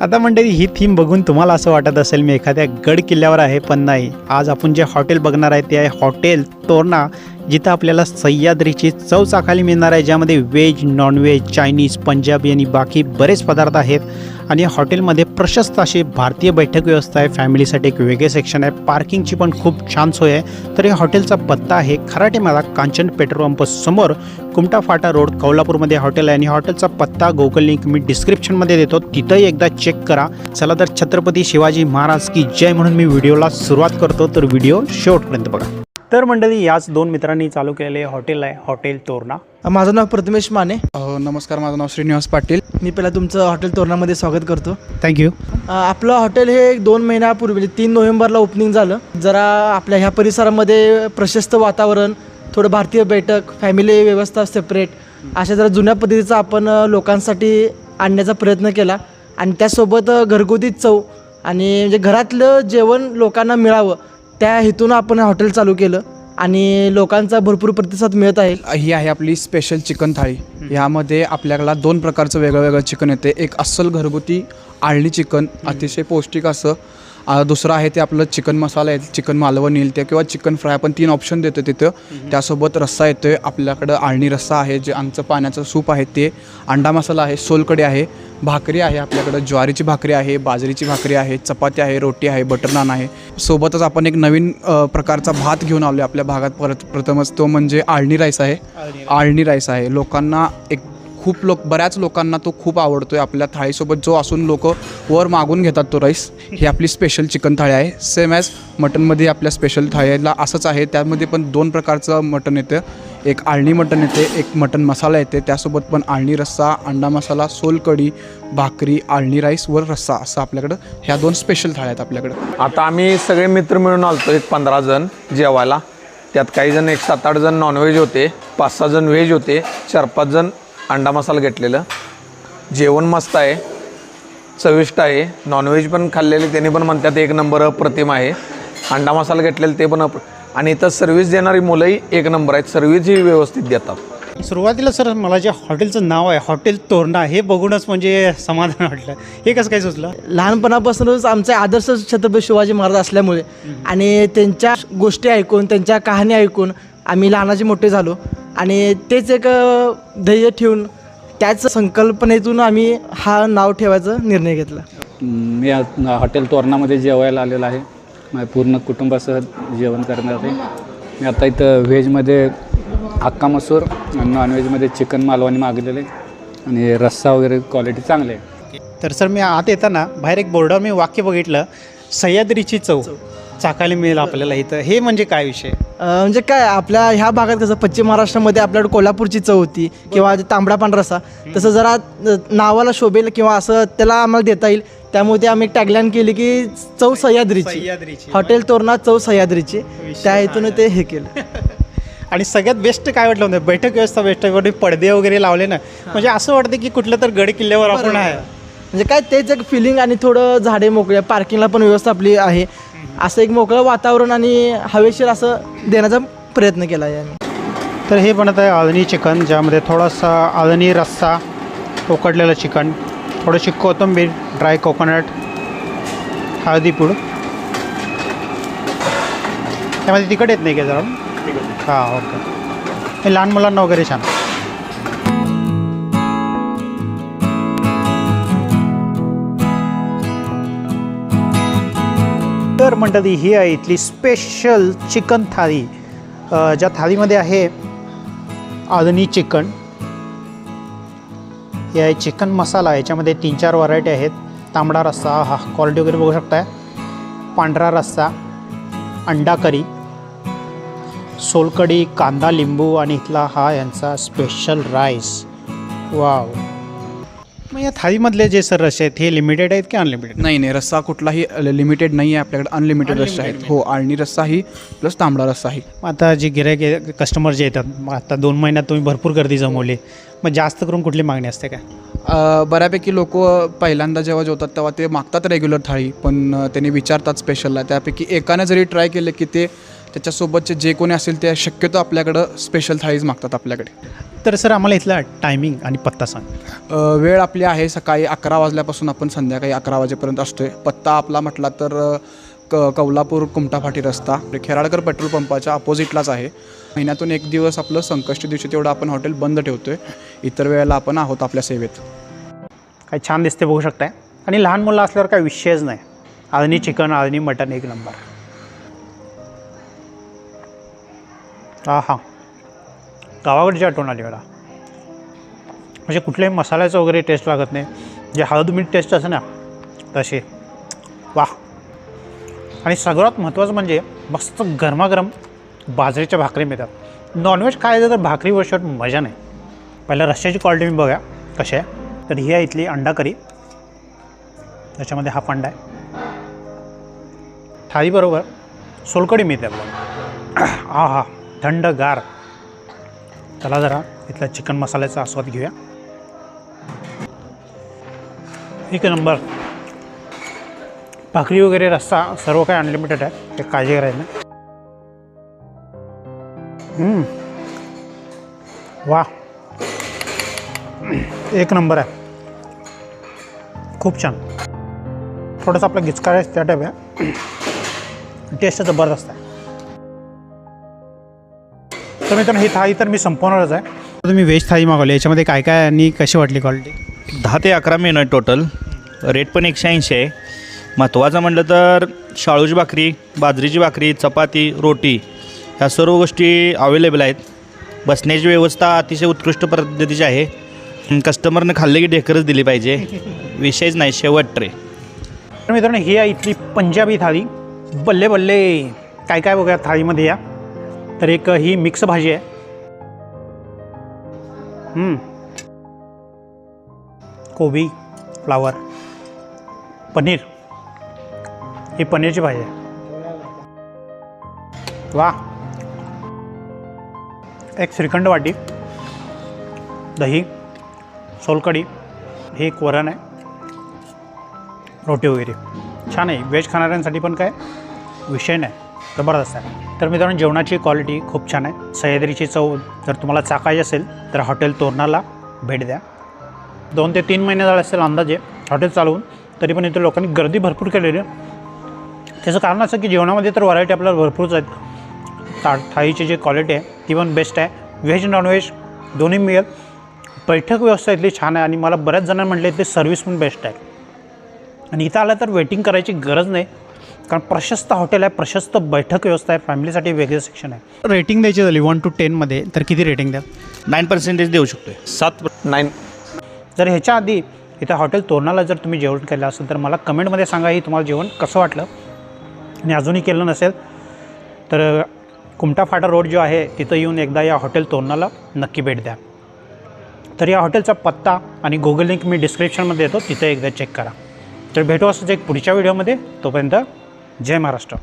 आता मंडळी ही थीम बघून तुम्हाला असं वाटत असेल मी एखाद्या गड किल्ल्यावर आहे पण नाही. आज आपण जे हॉटेल बघणार आहे ते आहे हॉटेल तोरणा. जिथं आपल्याला सह्याद्रीची चव चाखाली मिळणार आहे ज्यामध्ये व्हेज नॉनव्हेज चायनीज पंजाबी आणि बाकी बरेच पदार्थ आहेत. आणि या हॉटेलमध्ये प्रशस्त अशी भारतीय बैठक व्यवस्था आहे. फॅमिलीसाठी एक वेगळे सेक्शन आहे. पार्किंगची पण खूप छान सोय आहे. तर या हॉटेलचा पत्ता आहे खराटे मला कांचन पेट्रोल पंप समोर कुमटा फाटा रोड कोल्हापूरमध्ये हॉटेल आहे. आणि हॉटेलचा पत्ता गुगल लिंक मी डिस्क्रिप्शनमध्ये देतो. तिथंही एकदा चेक करा. चला तर छत्रपती शिवाजी महाराज की जय म्हणून मी व्हिडिओला सुरुवात करतो. तर व्हिडिओ शेवटपर्यंत बघा. तर मंडळी याच दोन मित्रांनी चालू केलेले हॉटेल आहे हॉटेल तोरणा. माझं नाव प्रथमेश माने. नमस्कार माझं नाव श्रीनिवास पाटील. मी पहिला तुमचं हॉटेल तोरणामध्ये स्वागत करतो. थँक्यू आपलं हॉटेल हे एक दोन महिन्यापूर्वी म्हणजे तीन नोव्हेंबरला ओपनिंग झालं. जरा आपल्या ह्या परिसरामध्ये प्रशस्त वातावरण थोडं भारतीय बैठक फॅमिली व्यवस्था सेपरेट अशा जरा जुन्या पद्धतीचा आपण लोकांसाठी आणण्याचा प्रयत्न केला. आणि त्यासोबत घरगुती चव आणि म्हणजे घरातलं जेवण लोकांना मिळावं त्या हेतून आपण हॉटेल चालू केलं आणि लोकांचा भरपूर प्रतिसाद मिळत आहे. ही आहे आपली स्पेशल चिकन थाळी. ह्यामध्ये आपल्याला दोन प्रकारचं वेगळं वेगळं चिकन येते. एक अस्सल घरगुती आळणी चिकन अतिशय पौष्टिक असं दुसरं आहे ते आपलं चिकन मसाला आहे चिकन मालवण येईल ते किंवा चिकन फ्राय आपण तीन ऑप्शन देतो तिथं. त्यासोबत रस्सा येतोय आपल्याकडं आळणी रस्सा आहे जे आमचं पाण्याचं सूप आहे ते. अंडा मसाला आहे सोलकडी आहे भाकरी आहे आपल्याकडं ज्वारीची भाकरी आहे बाजरीची भाकरी आहे चपाती आहे रोटी आहे बटर नान आहे. सोबतच आपण एक नवीन प्रकारचा भात घेऊन आलो आपल्या भागात परत प्रथमच तो म्हणजे आळणी राईस आहे. आळणी राईस आहे. लोकांना एक खूप लोक बऱ्याच लोकांना तो खूप आवडतो आहे आपल्या थाळीसोबत. जो असून लोक वर मागून घेतात तो राईस ही आपली स्पेशल चिकन थाळी आहे. सेम ॲज मटनमध्ये आपल्या स्पेशल थाळीला असंच आहे. त्यामध्ये पण दोन प्रकारचं मटन येतं. एक आळणी मटन येते एक मटन मसाला येते. त्यासोबत पण आळणी रस्सा अंडा मसाला सोलकढी भाकरी आळणी राईस वर रस्सा असं आपल्याकडं ह्या दोन स्पेशल थाळ्या आहेत आपल्याकडं. आता आम्ही सगळे मित्र मिळून आलतो एक पंधरा जण जेवायला. त्यात काही जण एक सात आठ जण नॉनव्हेज होते पाच सहा जण व्हेज होते चार पाच जण अंडा मसाला घेतलेलं. जेवण मस्त आहे. चविष्ट आहे. नॉनव्हेज पण खाल्लेले त्यांनी पण म्हणतात एक नंबर अप्रतिम आहे. अंडा मसाला घेतलेले ते पण अप्र आणि इथं सर्व्हिस देणारी मुलंही एक नंबर आहेत. सर्व्हिस ही व्यवस्थित देतात. सुरुवातीला सर मला जे हॉटेलचं नाव आहे हॉटेल तोरणा हे बघूनच म्हणजे समाधान वाटलं. हे कसं काय सुचलं? लहानपणापासूनच आमचे आदर्श छत्रपती शिवाजी महाराज असल्यामुळे आणि त्यांच्या गोष्टी ऐकून त्यांच्या कहाणी ऐकून आम्ही लहानाचे मोठे झालो. आणि तेच एक ध्येय ठेवून त्याच संकल्पनेतून आम्ही हा नाव ठेवायचा निर्णय घेतला. मी हॉटेल तोरणामध्ये जेवायला आलेलो आहे. माझ्या पूर्ण कुटुंबासह जेवण करणार आहे. मी आता इथं व्हेजमध्ये अक्का मसूर आणि नॉनव्हेजमध्ये चिकन मालवणी मागवलेले आणि रस्सा वगैरे क्वालिटी चांगली आहे. तर सर मी आत येताना बाहेर एक बोर्डावर मी वाक्य बघितलं सह्याद्रीची चव. चाकायला मिळेल आपल्याला इथं. हे म्हणजे काय विषय? अ, म्हणजे काय आपल्या ह्या भागात कसं पश्चिम महाराष्ट्रामध्ये आपल्याकडे कोल्हापूरची चव होती किंवा जे तांबडा पांढरा रस्सा तसं जरा अ, नावाला शोभेल किंवा असं त्याला आम्हाला देता येईल. त्यामुळे ते आम्ही टॅगलाईन केली की चव सह्याद्रीची. सह्याद्रीची. हॉटेल तोरणा चव सह्याद्रीची. त्या हेतून ते हे केलं. आणि सगळ्यात बेस्ट काय वाटलं होतं? बैठक व्यवस्था बेस्ट पडदे वगैरे लावले ना? म्हणजे असं वाटतं की कुठलं तर गड किल्ल्यावर आपण आहे. म्हणजे काय तेच एक फिलिंग आणि थोडं झाडे मोकळे पार्किंगला पण व्यवस्था आपली आहे. असं एक मोकळं वातावरण आणि हवेशीर असं देण्याचा प्रयत्न केला आहे आम्ही तर हे बनत आहे आळणी चिकन ज्यामध्ये थोडासा आळणी रस्सा उकडलेलं चिकन थोडीशी कोथिंबीर ड्राय कोकोनट हळदी पूड. त्यामध्ये तिखट येत नाही का जरा? हां ओके. हे लहान मुलांना वगैरे छान. तर मंडळी ही आहे इथली स्पेशल चिकन थाळी. ज्या थाळीमध्ये आहे आदनी चिकन हे आहे चिकन मसाला याच्यामध्ये तीन चार व्हरायटी आहेत. तांबडा रस्सा हा क्वालिटी वगैरे बघू शकताय. पांढरा रस्सा अंडा करी सोलकडी कांदा लिंबू आणि इथला हा यांचा स्पेशल राईस वाव मग या थाळीमधले जे सर रस्से आहेत हे लिमिटेड आहेत की अनलिमिटेड नाही नाही रस्सा कुठलाही लिमिटेड नाही आहे आपल्याकडे. अनलिमिटेड रस्सा आहेत. हो आळणी रस्साही प्लस तांबडा रस्साही आता जे गिरायक कस्टमर जे येतात मग आता दोन महिन्यात तुम्ही भरपूर गर्दी जमवली. मग जास्त करून कुठली मागणी असते काय? बऱ्यापैकी लोक पहिल्यांदा जेव्हा जेवतात तेव्हा ते मागतात रेग्युलर थाळी. पण त्यांनी विचारतात स्पेशलला त्यापैकी एकाने जरी ट्राय केलं की ते त्याच्यासोबतचे जे कोणी असेल ते शक्यतो आपल्याकडं स्पेशल थाळीज मागतात आपल्याकडे. तर सर आम्हाला इथला टायमिंग आणि पत्ता सांग. अ, वेळ आपली आहे. सकाळी अकरा वाजल्यापासून आपण संध्याकाळी अकरा वाजेपर्यंत असतोय. पत्ता आपला म्हटला तर अ, क कौलापूर कुमटाफाटी रस्ता. खेराडकर पेट्रोल पंपाच्या अपोजिटलाच आहे. महिन्यातून एक दिवस आपलं संकष्टी दिवशी तेवढं आपण हॉटेल बंद ठेवतोय. इतर वेळेला आपण आहोत आपल्या सेवेत. काय छान दिसते बघू शकताय. आणि लहान मुलं असल्यावर काय विषयच नाही. आळणी चिकन आळणी मटन एक नंबर. हा हा गावाकडची आठवण आली मला. म्हणजे कुठल्याही मसाल्याचं वगैरे टेस्ट लागत नाही. जे हळद मीठ टेस्ट असते ना तसे. वा आणि सगळ्यात महत्त्वाचं म्हणजे मस्त गरमागरम बाजरीच्या भाकरी मिळतात. नॉनव्हेज खायचं तर भाकरी वर्षात मजा नाही. पहिल्या रश्श्याची क्वालिटी मी बघा कशी आहे. तर ही आहे इथली अंडा करी. त्याच्यामध्ये हा अंडा आहे. थाळीबरोबर सोलकडी मिळते आपल्याला. हा हा थंडगार. चला जरा इथला चिकन मसाल्याचा आस्वाद घेऊया. एक नंबर. भाकरी वगैरे रस्सा सर्व काही अनलिमिटेड आहे. ते काळजी करायला हम्म. वा एक नंबर आहे. खूप छान. थोडंसं आपलं गिचकार आहे त्या टाईप आहे. टेस्ट जबरदस्त आहे. तर मित्रांनो ही थाळी तर मी संपवणारच आहे. तुम्ही व्हेज थाळी मागवली याच्यामध्ये काय काय आणि कशी वाटली क्वालिटी दहा ते अकरा मेनू आहेत टोटल रेट पण एकशे ऐंशी आहे. महत्त्वाचं म्हटलं तर शाळूची भाकरी बाजरीची भाकरी चपाती रोटी ह्या सर्व गोष्टी अवेलेबल आहेत. बसण्याची व्यवस्था अतिशय उत्कृष्ट पद्धतीची आहे. कस्टमरनं खाल्ले की ढेकरच दिली पाहिजे. विषयच नाही शेवट ट्रे तर मित्रांनो ही आहे इथली पंजाबी थाळी. बल्ले बल्ले. काय काय बघा थाळीमध्ये या. तर एक ही मिक्स भाजी आहे. कोबी फ्लावर पनीर. ही पनीरची भाजी आहे. वा एक श्रीखंड वाटी दही सोलकढी. हे एक वरण आहे. रोटी वगैरे. छान आहे. व्हेज खाणाऱ्यांसाठी पण काय? विषय नाही. जबरदस्त आहे. तर मित्रांनो जेवणाची क्वालिटी खूप छान आहे. सह्याद्रीची चव जर तुम्हाला चाकायची असेल तर हॉटेल तोरणाला भेट द्या. दोन ते तीन महिने झाले असेल अंदाजे हॉटेल चालवून तरी पण इथे लोकांनी गर्दी भरपूर केलेली आहे. त्याचं कारण असं की जेवणामध्ये तर व्हरायटी आपल्याला भरपूरच आहेत. ता थाळीची जी क्वालिटी आहे ती पण बेस्ट आहे. व्हेज नॉनव्हेज दोन्ही मिळेल. बैठक व्यवस्था इथली छान आहे आणि मला बऱ्याच जणांना म्हटलं इथली सर्व्हिस पण बेस्ट आहे. आणि इथं आलं तर वेटिंग करायची गरज नाही. कारण प्रशस्त हॉटेल आहे प्रशस्त बैठक व्यवस्था आहे फॅमिलीसाठी वेगळं सेक्शन आहे. रेटिंग द्यायची झाली वन टू टेनमध्ये तर किती रेटिंग द्या? नाईन पर्सेंटेज देऊ शकतो आहे सात नाईन जर ह्याच्या आधी इथं हॉटेल तोरणाला जर तुम्ही जेवण केलं असेल तर मला कमेंटमध्ये सांगा ही तुम्हाला जेवण कसं वाटलं. आणि अजूनही केलं नसेल तर कुमटा फाटा रोड जो आहे तिथं येऊन एकदा या हॉटेल तोरणाला नक्की भेट द्या. तर या हॉटेलचा पत्ता आणि गुगल लिंक मी डिस्क्रिप्शनमध्ये देतो तिथं एकदा चेक करा. तर भेटू असंच एक पुढच्या व्हिडिओमध्ये तोपर्यंत जय महाराष्ट्र.